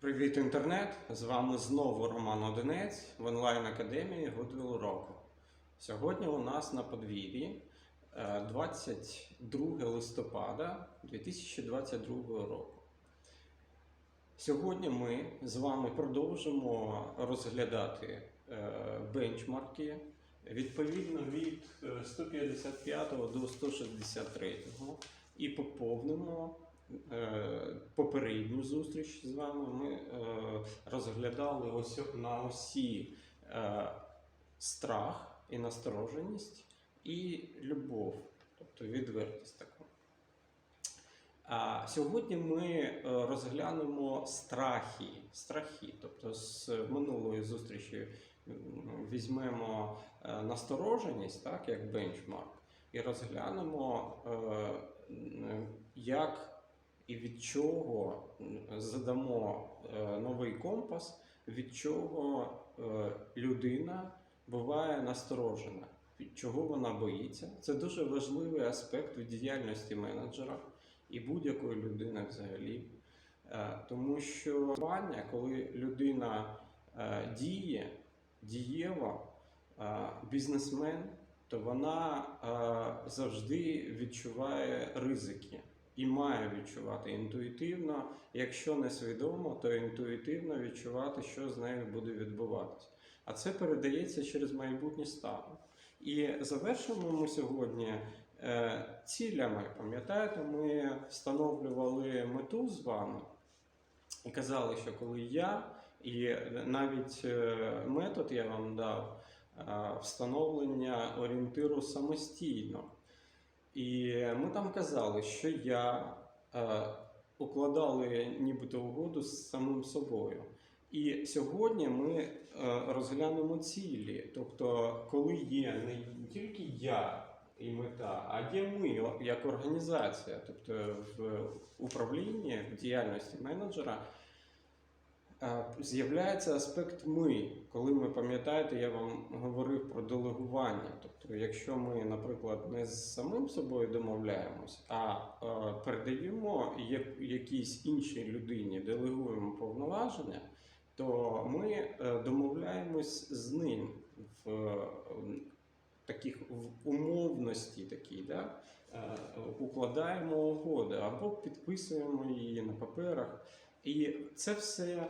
Привіт, інтернет! З вами знову Роман Одинець в онлайн-академії Goodwill року. Сьогодні у нас на подвір'ї е, 22 листопада 2022 року. Сьогодні ми з вами продовжимо розглядати е, бенчмарки відповідно від е, 155 до 163 і поповнимо е, попередню зустріч з вами. Ми е, розглядали ось на осі е, страх і настороженість і любов, тобто відвертість таку. А сьогодні ми е, розглянемо страхи, страхи. Тобто з минулої зустрічі візьмемо е, настороженість, так, як бенчмарк, і розглянемо, е, як і від чого задамо е, новий компас, від чого е, людина буває насторожена, від чого вона боїться. Це дуже важливий аспект в діяльності менеджера і будь-якої людини взагалі. Е, Тому що коли людина діє, дієва, бізнесмен, то вона завжди відчуває ризики і має відчувати інтуїтивно, якщо не свідомо, то інтуїтивно відчувати, що з нею буде відбуватися. А це передається через майбутні стани. І завершимо ми сьогодні е, цілями. Пам'ятаєте, ми встановлювали мету з вами і казали, що коли я, і навіть е, метод я вам дав е, встановлення орієнтиру самостійно. І ми там казали, що я е, укладали нібито угоду з самим собою. І сьогодні ми е, розглянемо цілі. Тобто, коли є не тільки я і мета, а є ми як організація, тобто в управлінні, в діяльності менеджера. З'являється аспект ми, коли ми пам'ятаєте, я вам говорив про делегування. Тобто, якщо ми, наприклад, не з самим собою домовляємось, а е, передаємо якійсь іншій людині, делегуємо повноваження, то ми е, домовляємось з ним в е, таких в умовності, такій, да? укладаємо угоди або підписуємо її на паперах. І це все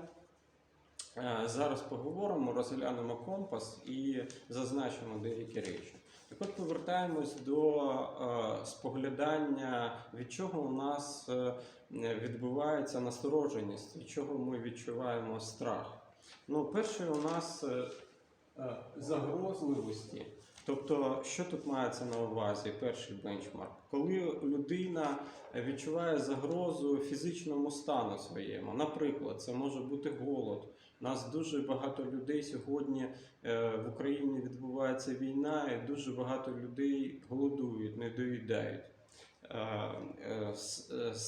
зараз поговоримо, розглянемо компас і зазначимо деякі речі. Так от повертаємось до е, споглядання, від чого у нас е, відбувається настороженість, від чого ми відчуваємо страх. Ну, перше, у нас е, е, загрозливості. Тобто, що тут мається на увазі? Перший бенчмарк, коли людина відчуває загрозу фізичному стану своєму. Наприклад, це може бути голод. Нас дуже багато людей сьогодні е, в Україні відбувається війна, і дуже багато людей голодують, не доїдають. Е, е,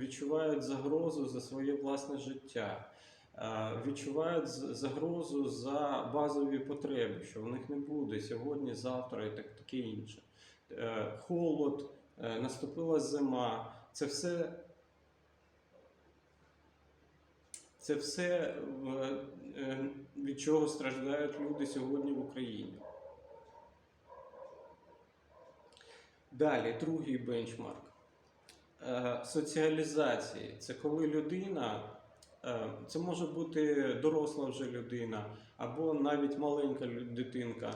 відчувають загрозу за своє власне життя, відчувають загрозу за базові потреби, що в них не буде сьогодні, завтра і таке інше. Холод, наступила зима. Це все це все е, е, від чого страждають люди сьогодні в Україні. Далі, другий бенчмарк. Е, Соціалізації. Це коли людина, це може бути доросла вже людина, або навіть маленька дитинка.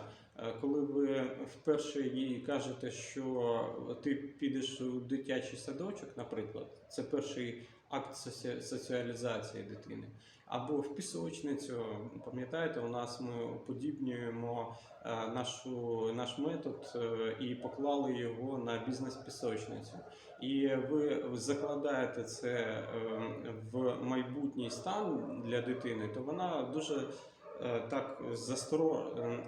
Коли ви вперше їй кажете, що ти підеш у дитячий садочок, наприклад, це перший акт соці- соціалізації дитини. Або в пісочницю, пам'ятаєте, у нас ми уподібнюємо е, нашу, наш метод е, і поклали його на бізнес-пісочницю. І ви закладаєте це е, в майбутній стан для дитини, то вона дуже так з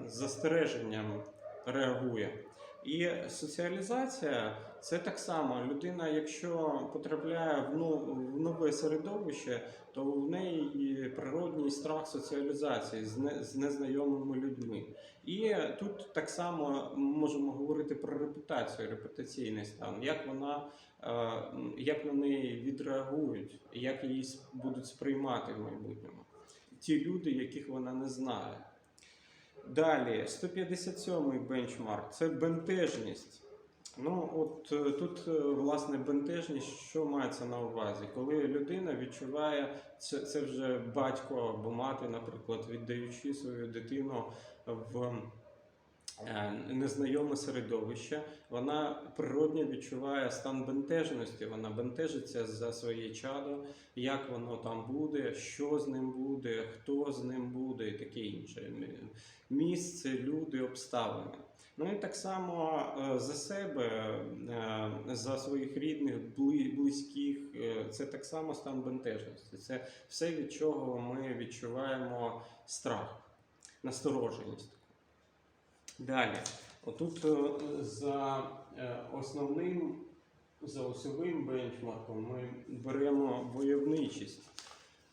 застереженням реагує. І соціалізація це так само. Людина, якщо потрапляє в, ну, нове середовище, то в неї природній страх соціалізації з незнайомими людьми. І тут так само можемо говорити про репутацію, репутаційний стан, як вона, е, як на неї відреагують, як її будуть сприймати в майбутньому. Ті люди, яких вона не знає. Далі, 157-й бенчмарк це бентежність. Ну, от е, тут, е, власне, бентежність, що мається на увазі? Коли людина відчуває, це, це вже батько або мати, наприклад, віддаючи свою дитину в незнайоме середовище, вона природньо відчуває стан бентежності, вона бентежиться за своє чадо, як воно там буде, що з ним буде, хто з ним буде і таке інше. Місце, люди, обставини. Ну і так само е, за себе, е, за своїх рідних, близьких, е, це так само стан бентежності. Це все, від чого ми відчуваємо страх, настороженість. Далі, отут е, за е, основним, за осьовим бенчмарком ми беремо войовничість.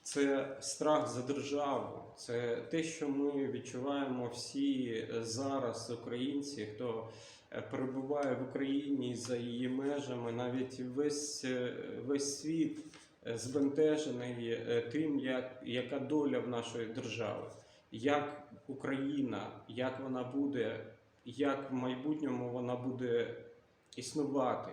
Це страх за державу, це те, що ми відчуваємо всі е, зараз, українці, хто перебуває в Україні за її межами, навіть весь, весь світ збентежений тим, як, яка доля в нашої держави, як Україна, як вона буде, як в майбутньому вона буде існувати.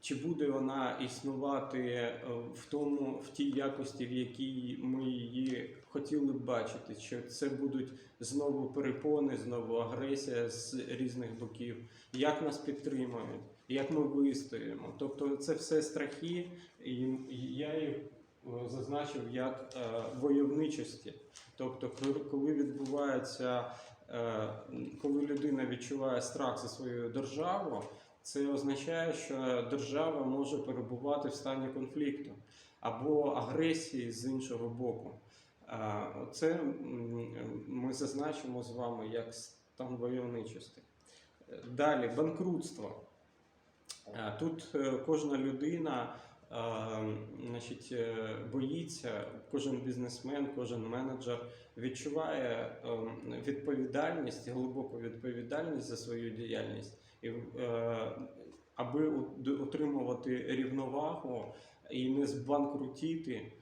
Чи буде вона існувати е, в тому, в тій якості, в якій ми її хотіли б бачити? Чи це будуть знову перепони, знову агресія з різних боків? Як нас підтримують? Як ми вистоїмо? Тобто, це все страхи, і я їх е, зазначив як е, войовничості. Тобто, коли- відбувається, е, коли людина відчуває страх за свою державу. Це означає, що держава може перебувати в стані конфлікту або агресії з іншого боку. Це ми зазначимо з вами як стан войовничості. Далі банкрутство. Тут е, кожна людина е, значить, е, боїться, кожен бізнесмен, кожен менеджер відчуває е, відповідальність, глибоку відповідальність за свою діяльність. І, е, аби отримувати рівновагу і не збанкрутіти,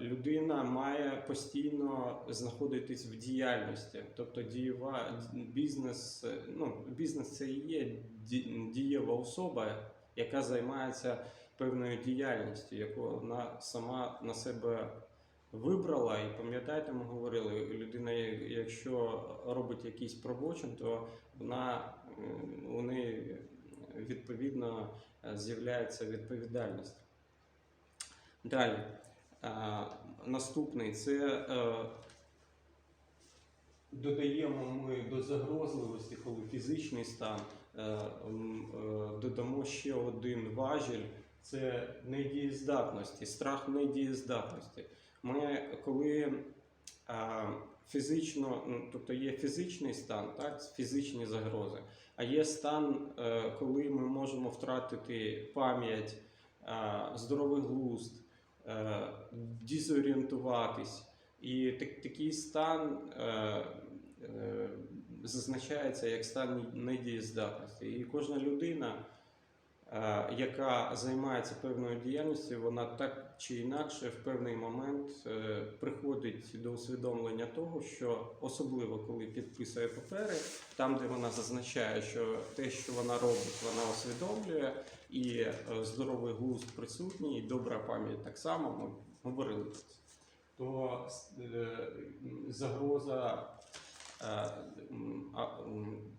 людина має постійно знаходитись в діяльності. Тобто дієва бізнес, ну, бізнес це і є дієва особа, яка займається певною діяльністю, яку вона сама на себе вибрала. І пам'ятаєте, ми говорили, людина, якщо робить якийсь пробочин, то вона у неї відповідно е, з'являється відповідальність. Далі. Наступний це е, додаємо ми до загрозливості, коли фізичний стан, е, додамо ще один важіль це недієздатності, страх недієздатності. Ми коли а, фізично, ну, тобто є фізичний стан, так, фізичні загрози, а є стан, е, коли ми можемо втратити пам'ять, здоровий глузд, е, дезорієнтуватись. І так, такий стан е, е, зазначається як стан недієздатності. І кожна людина, яка займається певною діяльністю, вона так чи інакше в певний момент е, приходить до усвідомлення того, що особливо коли підписує папери, там, де вона зазначає, що те, що вона робить, вона усвідомлює, і е, здоровий глузд присутній, і добра пам'ять так само. Ми говорили про це. То е, загроза е,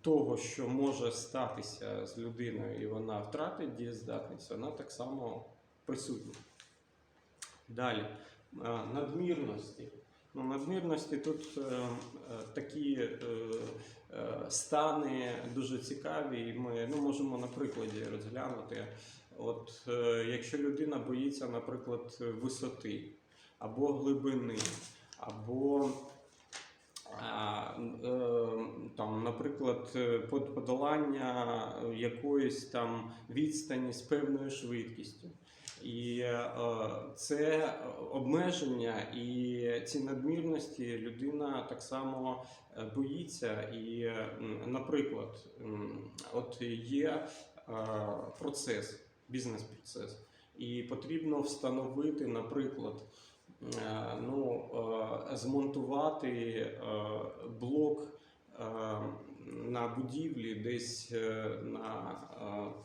того, що може статися з людиною, і вона втратить дієздатність, вона так само присутня. Далі. Е, Надмірності. Ну, надмірності тут е, е, такі е, е, стани дуже цікаві, і ми ну, можемо на прикладі розглянути. От е, якщо людина боїться, наприклад, висоти або глибини, або е, там, наприклад, е, подолання якоїсь там відстані з певною швидкістю. І е, це обмеження і ці надмірності людина так само е, боїться. І, наприклад, от є е, процес, бізнес-процес, і потрібно встановити, наприклад, е, ну, е, змонтувати е, блок е, на будівлі десь е, на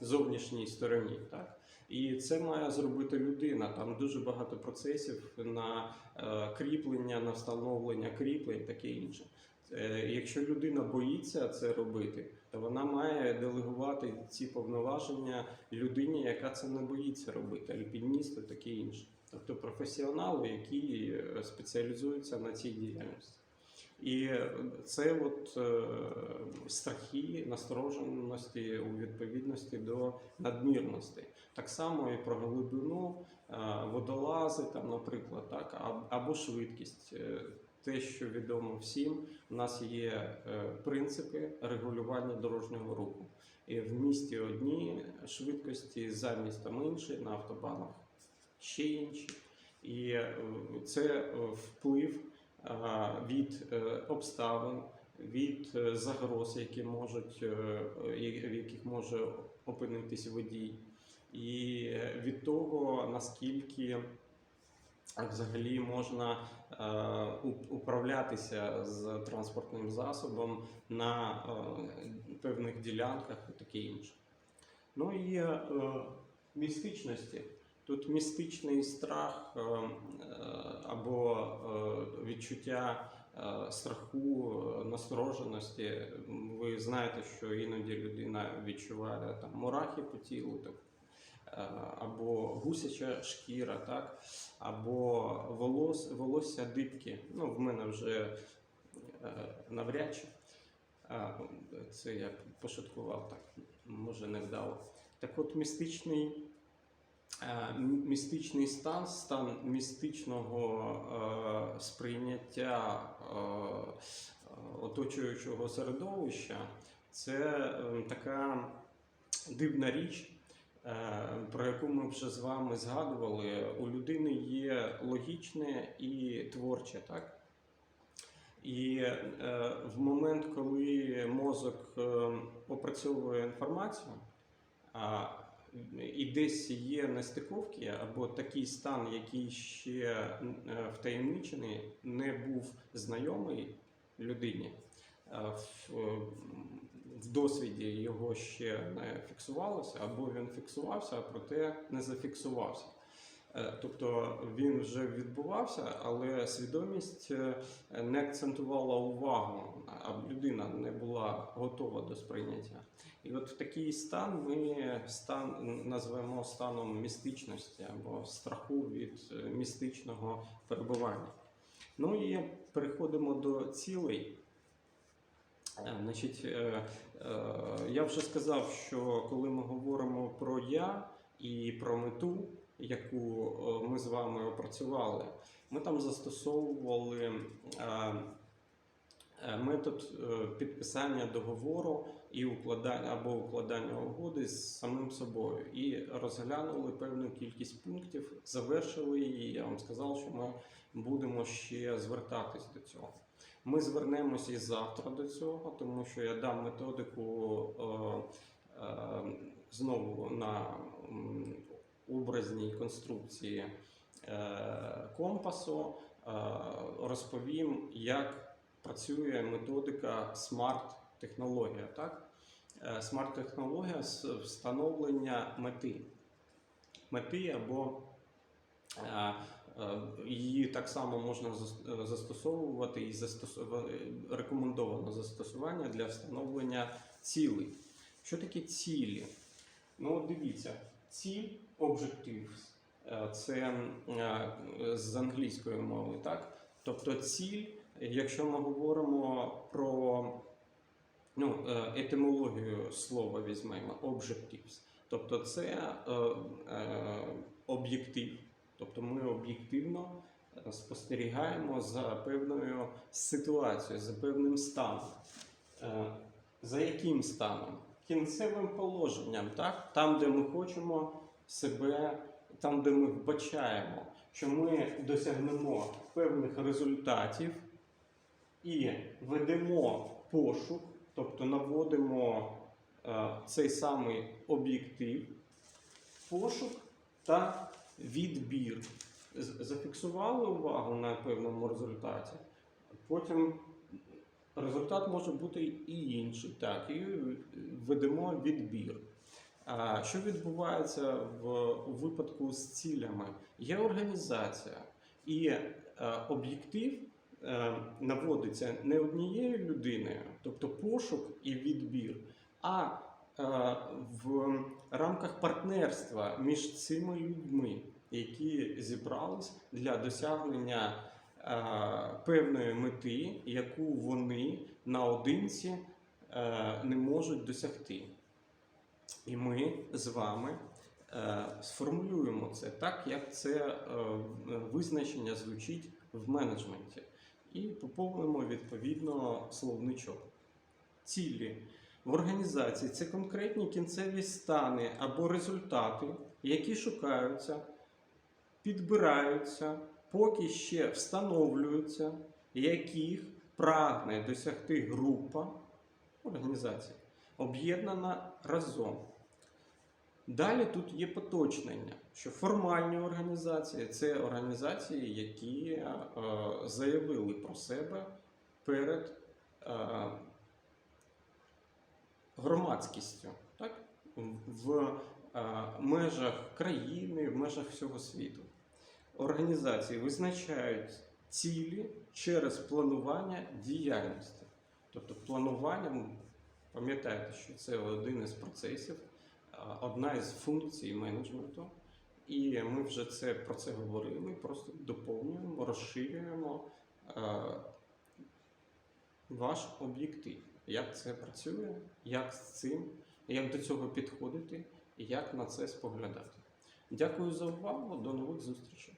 е, зовнішній стороні. Так? І це має зробити людина. Там дуже багато процесів на е, кріплення, на встановлення кріплень, таке інше. Е, Якщо людина боїться це робити, то вона має делегувати ці повноваження людині, яка це не боїться робити, альпіністу, таке інше. Тобто професіонали, які е, спеціалізуються на цій діяльності. І це от е, страхи, настороженості у відповідності до надмірності. Так само і про глибину, е, водолази, там, наприклад, так, або швидкість. Те, що відомо всім, у нас є принципи регулювання дорожнього руху. І в місті одні швидкості, за містом інші, на автобанах ще інші. І е, це е, вплив е, від обставин, від загроз, які можуть, в яких може опинитись водій, і від того, наскільки взагалі можна управлятися з транспортним засобом на певних ділянках і таке інше. Ну і містичності. Тут містичний страх е, е, або е, відчуття страху, настороженості. Ви знаєте, що іноді людина відчуває там мурахи по тілу, так, або гусяча шкіра, так, або волос, волосся дибки. Ну, в мене вже навряд чи. Це я пошуткував так, може не вдало. Так от містичний, містичний стан, стан містичного е, сприйняття е, е, оточуючого середовища це е, така дивна річ, е, про яку ми вже з вами згадували. У людини є логічне і творче, так? І е, в момент, коли мозок е, опрацьовує інформацію, і десь є нестиковки, або такий стан, який ще е, втаємничений, не був знайомий людині, е, в, в досвіді його ще не фіксувалося, або він фіксувався, а проте не зафіксувався. Е, Тобто він вже відбувався, але свідомість е, не акцентувала увагу, а людина не була готова до сприйняття. І от в такий стан ми стан назвемо станом містичності або страху від е, містичного перебування. Ну і переходимо до цілей. Значить, я вже сказав, що коли ми говоримо про я і про мету, яку е, ми з вами опрацювали, ми там застосовували е, е, метод підписання договору і укладання або укладання угоди з самим собою, і розглянули певну кількість пунктів, завершили її. Я вам сказав, що ми будемо ще звертатись до цього. Ми звернемося і завтра до цього, тому що я дам методику е, е, знову на образній конструкції е, компасу. Е, розповім, як працює методика смарт-технологія. Так? Е, Смарт-технологія з встановлення мети. Мети або е, Е, Її так само можна е, застосовувати і застосовувати рекомендовано застосування для встановлення цілей. Що таке цілі? Ну, дивіться, ціль objectives е, це е, з англійської мови, так? Тобто ціль, якщо ми говоримо про ну, е, етимологію слова візьмемо objectives, тобто це об'єктив. Тобто ми об'єктивно спостерігаємо за певною ситуацією, за певним станом. За яким станом? Кінцевим положенням, так? там, де ми хочемо себе, там, де ми вбачаємо, що ми досягнемо певних результатів і ведемо пошук, тобто наводимо е, цей самий об'єктив, пошук та відбір. Зафіксували увагу на певному результаті. Потім результат може бути і інший. Так, і ведемо відбір. Що відбувається в випадку з цілями? Є організація, і е, об'єктив е, наводиться не однією людиною, тобто пошук і відбір, а е, в рамках партнерства між цими людьми, які зібрались для досягнення певної мети, яку вони наодинці не можуть досягти. І ми з вами е, сформулюємо це так, як це е, визначення звучить в менеджменті, і поповнимо відповідно словничок. Цілі. В організації це конкретні кінцеві стани або результати, які шукаються, підбираються, поки ще встановлюються, яких прагне досягти група організацій, об'єднана разом. Далі тут є поточнення, що формальні організації це організації, які е, заявили про себе перед е, громадськістю, так? в е, межах країни, в межах всього світу. Організації визначають цілі через планування діяльності. Тобто планування, пам'ятаєте, що це один із процесів, одна із функцій менеджменту. І ми вже це про це говорили, просто доповнюємо, розширюємо ваш об'єктив. Як це працює, як з цим, як до цього підходити, і як на це споглядати. Дякую за увагу, до нових зустрічей.